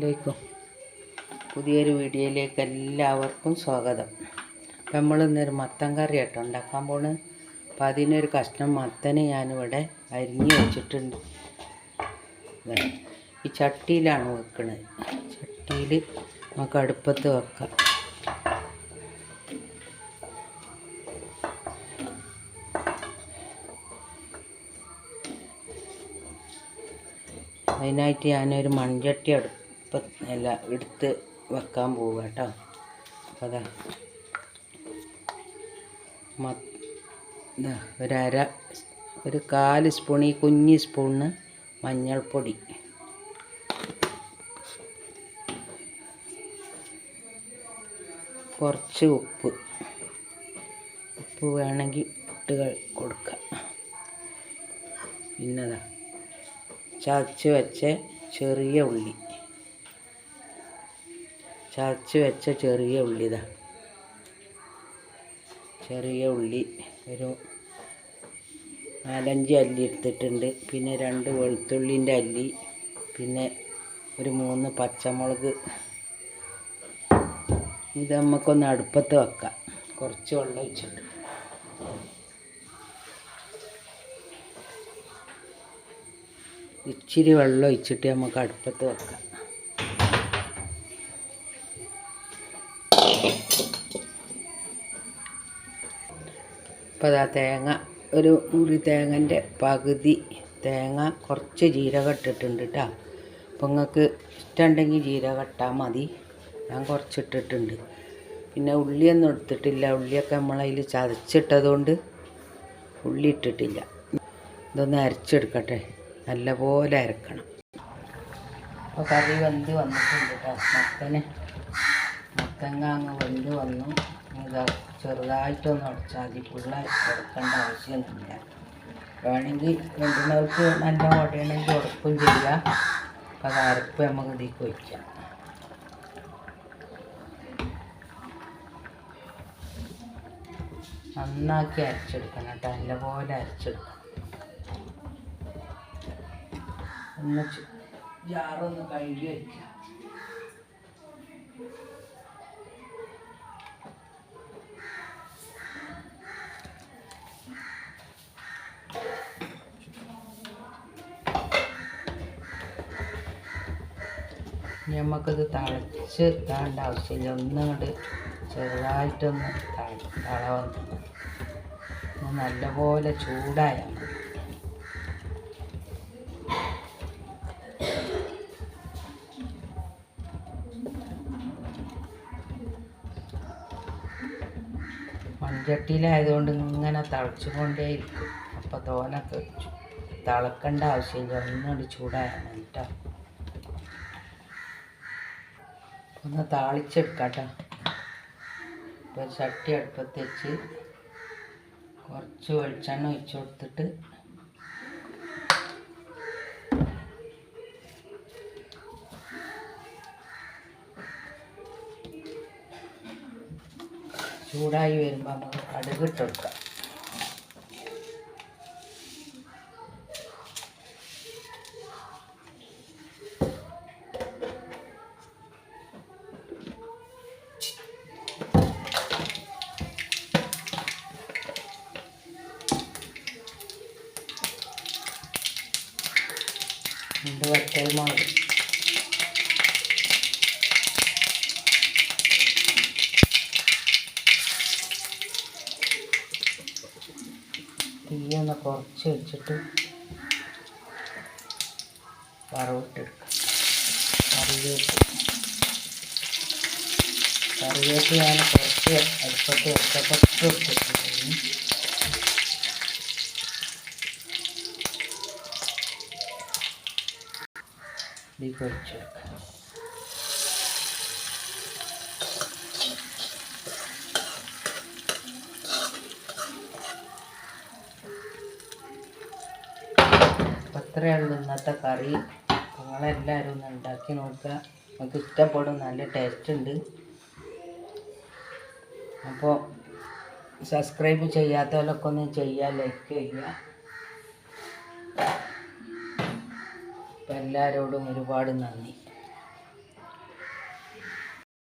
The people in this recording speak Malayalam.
അസ്സലാമലൈക്കും പുതിയൊരു വീഡിയോയിലേക്ക് എല്ലാവർക്കും സ്വാഗതം. അപ്പം നമ്മൾ ഇന്നൊരു മത്തൻ കറി കേട്ടോ ഉണ്ടാക്കാൻ പോണ്. അപ്പം അതിനൊരു കഷ്ണം മത്തന് ഞാനിവിടെ അരിഞ്ഞ് വെച്ചിട്ടുണ്ട്. ഈ ചട്ടിയിലാണ് വെക്കുന്നത് ചട്ടിയിൽ നമുക്ക് അടുപ്പത്ത് വെക്കാം. അതിനായിട്ട് ഞാനൊരു മൺചട്ടി അടുപ്പ അല്ല എടുത്ത് വെക്കാൻ പോവുക കേട്ടോ. അപ്പം അതാ. ഇതാ ഒരര ഒരു കാൽ സ്പൂൺ ഈ കുഞ്ഞി സ്പൂണിന് മഞ്ഞൾപ്പൊടി. കുറച്ച് ഉപ്പ്. ഉപ്പ് വേണമെങ്കിൽ ഇട്ട് കൊടുക്കുക. കൊടുക്കാം പിന്നെതാ ചതച്ച് വെച്ച ചെറിയ ഉള്ളി. ചതച്ച് വെച്ച ചെറിയ ഉള്ളി ഇതാ ചെറിയ ഉള്ളി ഒരു നാലഞ്ച് അല്ലി എടുത്തിട്ടുണ്ട്. പിന്നെ രണ്ട് വെളുത്തുള്ളിന്റെ അല്ലി പിന്നെ ഒരു മൂന്ന് പച്ചമുളക്. ഇത് നമുക്കൊന്ന് അടുപ്പത്ത് വെക്കാം. കുറച്ച് വെള്ളം ഒഴിച്ചിട്ട്. ഇച്ചിരി വെള്ളം ഒഴിച്ചിട്ട് നമുക്ക് അടുപ്പത്ത് വെക്കാം. അപ്പോൾ അതാ തേങ്ങ ഒരു മുറി തേങ്ങന്റെ പകുതി തേങ്ങ കുറച്ച് ജീരകം ഇട്ടിട്ടുണ്ട് കേട്ടോ അപ്പോൾ നിങ്ങൾക്ക് ഇഷ്ടമുണ്ടെങ്കിൽ ജീരകം മതി. ഞാൻ കുറച്ചിട്ടിട്ടുണ്ട്. പിന്നെ ഉള്ളിയൊന്നും എടുത്തിട്ടില്ല. ഉള്ളിയൊക്കെ നമ്മളതിൽ ചതച്ചിട്ടതുകൊണ്ട് ഉള്ളി ഇട്ടിട്ടില്ല. ഇതൊന്ന് അരച്ചെടുക്കട്ടെ. നല്ലപോലെ അരക്കണം. അപ്പോൾ കറി വെന്ത് വന്നിട്ടുണ്ട് കേട്ടോ മത്തന് അങ്ങ് വെന്ത് വന്നു. ഇതാ ചെറുതായിട്ടൊന്ന് ഉടച്ചാൽ മതി ഫുള്ള ഉടക്കേണ്ട ആവശ്യമൊന്നുമില്ല. വേണമെങ്കിൽ വെണ്ടുന്നവർക്ക് നല്ല ഉടയണമെങ്കിൽ ഉടക്കും ചെയ്യുക അപ്പോൾ അത് അരപ്പ് നമുക്ക് ഇതിലേക്ക് വയ്ക്കാം. നന്നാക്കി അരച്ചെടുക്കണം കേട്ടോ. നല്ലപോലെ അരച്ചെടുക്കണം. ഒന്ന് ജാറൊന്ന് കഴുകി വയ്ക്കാം നമുക്കത് തളച്ച് ഇതാണ്ട ആവശ്യമില്ല. ഒന്നുകൊണ്ട് ചെറുതായിട്ടൊന്ന് തള തള വന്നു. ഒന്ന് നല്ലപോലെ ചൂടായ മൺചട്ടിയിലായതുകൊണ്ട് ഇങ്ങനെ തളച്ചുകൊണ്ടേ ഇരിക്കും. അപ്പോൾ തോനൊക്കെ തിളക്കേണ്ട ആവശ്യമില്ല. ഒന്നുകൊണ്ട് ചൂടായാൽ കേട്ടോ ഒന്ന് താളിച്ചെടുക്കാം കേട്ടോ ഇപ്പോൾ ചട്ടി അടുപ്പത്ത് വെച്ച് കുറച്ച് വെളിച്ചെണ്ണ ഒഴിച്ചു കൊടുത്തിട്ട് ചൂടായി വരുമ്പോൾ നമുക്ക് കടുക് കൊടുക്കാം. രണ്ട് കുറച്ച് വെച്ചിട്ട് വറവിട്ടെടുക്കാം. കറിവേപ്പ്. കറിവേപ്പ് ഞാൻ കുറച്ച് അടുപ്പത്ത് വെച്ചപ്പോൾ ഇട്ടിട്ടുണ്ടായിരുന്നു ഇതിലേക്ക് check. വെക്കാം അപ്പം ഇന്നത്തെ കറി. നിങ്ങളെല്ലാവരും ഒന്ന് ഉണ്ടാക്കി നോക്കുക. നമുക്ക് ഇഷ്ടപ്പെടും നല്ല ടേസ്റ്റ് ഉണ്ട്. അപ്പോൾ സബ്സ്ക്രൈബ് ചെയ്യാത്തവരൊക്കെ ഒന്ന് ചെയ്യുക ലൈക്ക് ചെയ്യുക. എല്ലാവരോടും ഒരുപാട് നന്ദി.